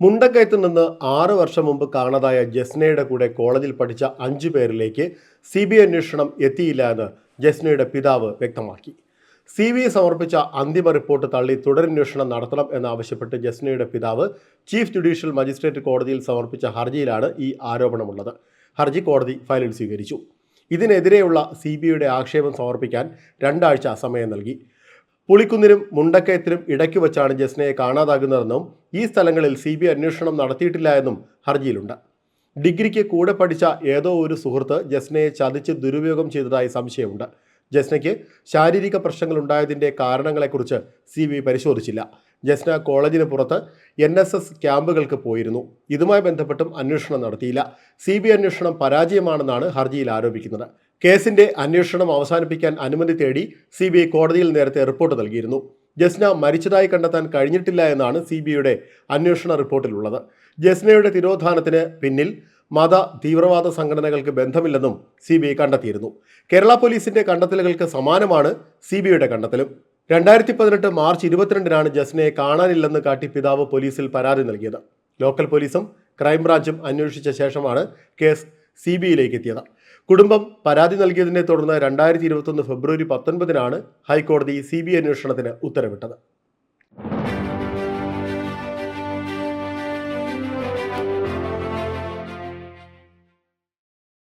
മുണ്ടക്കയത്ത് നിന്ന് ആറ് വർഷം മുമ്പ് കാണാതായ ജസ്നയുടെ കൂടെ കോളേജിൽ പഠിച്ച അഞ്ചു പേരിലേക്ക് സി ബി അന്വേഷണം എത്തിയില്ല എന്ന് ജസ്നയുടെ പിതാവ് വ്യക്തമാക്കി. സി ബി സമർപ്പിച്ച അന്തിമ റിപ്പോർട്ട് തള്ളി തുടരന്വേഷണം നടത്തണം എന്നാവശ്യപ്പെട്ട് ജസ്നയുടെ പിതാവ് ചീഫ് ജുഡീഷ്യൽ മജിസ്ട്രേറ്റ് കോടതിയിൽ സമർപ്പിച്ച ഹർജിയിലാണ് ഈ ആരോപണമുള്ളത്. ഹർജി കോടതി ഫയലിൽ സ്വീകരിച്ചു. ഇതിനെതിരെയുള്ള സി ബി ഐയുടെ ആക്ഷേപം സമർപ്പിക്കാൻ രണ്ടാഴ്ച സമയം നൽകി. പുളിക്കുന്നിനും മുണ്ടക്കയത്തിനും ഇടയ്ക്ക് വെച്ചാണ് ജസ്നയെ കാണാതാകുന്നതെന്നും ഈ സ്ഥലങ്ങളിൽ സി ബി അന്വേഷണം നടത്തിയിട്ടില്ല എന്നും ഹർജിയിലുണ്ട്. ഡിഗ്രിക്ക് കൂടെ പഠിച്ച ഏതോ ഒരു സുഹൃത്ത് ജസ്നയെ ചതിച്ച് ദുരുപയോഗം ചെയ്തതായി സംശയമുണ്ട്. ജസ്നയ്ക്ക് ശാരീരിക പ്രശ്നങ്ങൾ ഉണ്ടായതിന്റെ കാരണങ്ങളെക്കുറിച്ച് സി ബി പരിശോധിച്ചില്ല. ജസ്ന കോളേജിന് പുറത്ത് എൻ എസ് എസ് ക്യാമ്പുകൾക്ക് പോയിരുന്നു. ഇതുമായി ബന്ധപ്പെട്ടും അന്വേഷണം നടത്തിയില്ല. സി ബി അന്വേഷണം പരാജയമാണെന്നാണ് ഹർജിയിൽ ആരോപിക്കുന്നത്. കേസിന്റെ അന്വേഷണം അവസാനിപ്പിക്കാൻ അനുമതി തേടി സി ബി ഐ കോടതിയിൽ നേരത്തെ റിപ്പോർട്ട് നൽകിയിരുന്നു. ജസ്ന മരിച്ചതായി കണ്ടെത്താൻ കഴിഞ്ഞിട്ടില്ല എന്നാണ് സി ബി ഐയുടെ അന്വേഷണ റിപ്പോർട്ടിലുള്ളത്. ജസ്നയുടെ തിരോധാനത്തിന് പിന്നിൽ മത തീവ്രവാദ സംഘടനകൾക്ക് ബന്ധമില്ലെന്നും സി ബി ഐ കണ്ടെത്തിയിരുന്നു. കേരള പോലീസിന്റെ കണ്ടെത്തലുകൾക്ക് സമാനമാണ് സി ബി ഐയുടെ കണ്ടെത്തലും. രണ്ടായിരത്തി പതിനെട്ട് മാർച്ച് ഇരുപത്തിരണ്ടിനാണ് ജസ്നയെ കാണാനില്ലെന്ന് കാട്ടി പിതാവ് പോലീസിൽ പരാതി നൽകിയത്. ലോക്കൽ പോലീസും ക്രൈംബ്രാഞ്ചും അന്വേഷിച്ച ശേഷമാണ് കേസ് സി ബി ഐയിലേക്ക് എത്തിയത് കുടുംബം പരാതി നൽകിയതിനെ തുടർന്ന് രണ്ടായിരത്തി ഇരുപത്തൊന്ന് ഫെബ്രുവരി പത്തൊൻപതിനാണ് ഹൈക്കോടതി സി ബി ഐ അന്വേഷണത്തിന് ഉത്തരവിട്ടത്.